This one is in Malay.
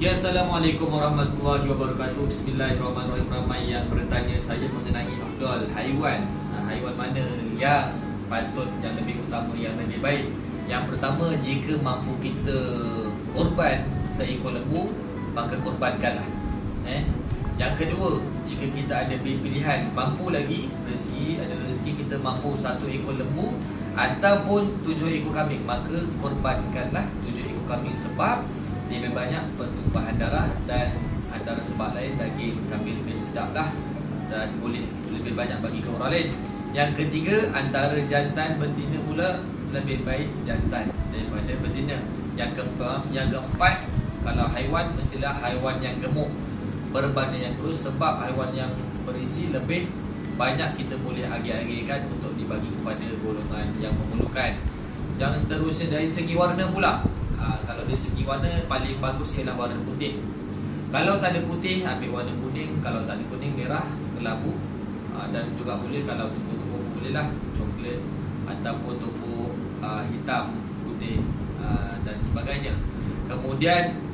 Ya, Assalamualaikum warahmatullahi wabarakatuh. Bismillahirrahmanirrahim. Ramai yang bertanya saya mengenai afdal haiwan. Ha, Haiwan mana yang patut yang lebih utama yang lebih baik? Yang pertama jika mampu kita korban seekor lembu Maka korbankanlah. Eh? Yang kedua jika kita ada pilihan mampu lagi rezeki ada rezeki kita mampu satu ekor lembu ataupun tujuh ekor kambing maka korbankanlah tujuh ekor kambing sebab lebih banyak pertumpahan darah dan antara sebab lain daging kambing lebih sedap lah dan boleh lebih banyak bagi ke orang lain yang ketiga antara jantan betina pula lebih baik jantan daripada betina yang keempat yang keempat kalau haiwan mestilah haiwan yang gemuk berbanding yang kurus sebab haiwan yang berisi lebih banyak kita boleh agih-agihkan untuk dibagi kepada golongan yang memerlukan. Yang seterusnya dari segi warna pula. Ha, kalau dari segi warna paling bagus ialah warna putih. Kalau tak ada putih ambil warna kuning, kalau tak ada kuning merah kelabu ha, dan juga boleh kalau tubuh-tubuh boleh lah coklat ataupun tubuh uh, hitam putih uh, dan sebagainya. Kemudian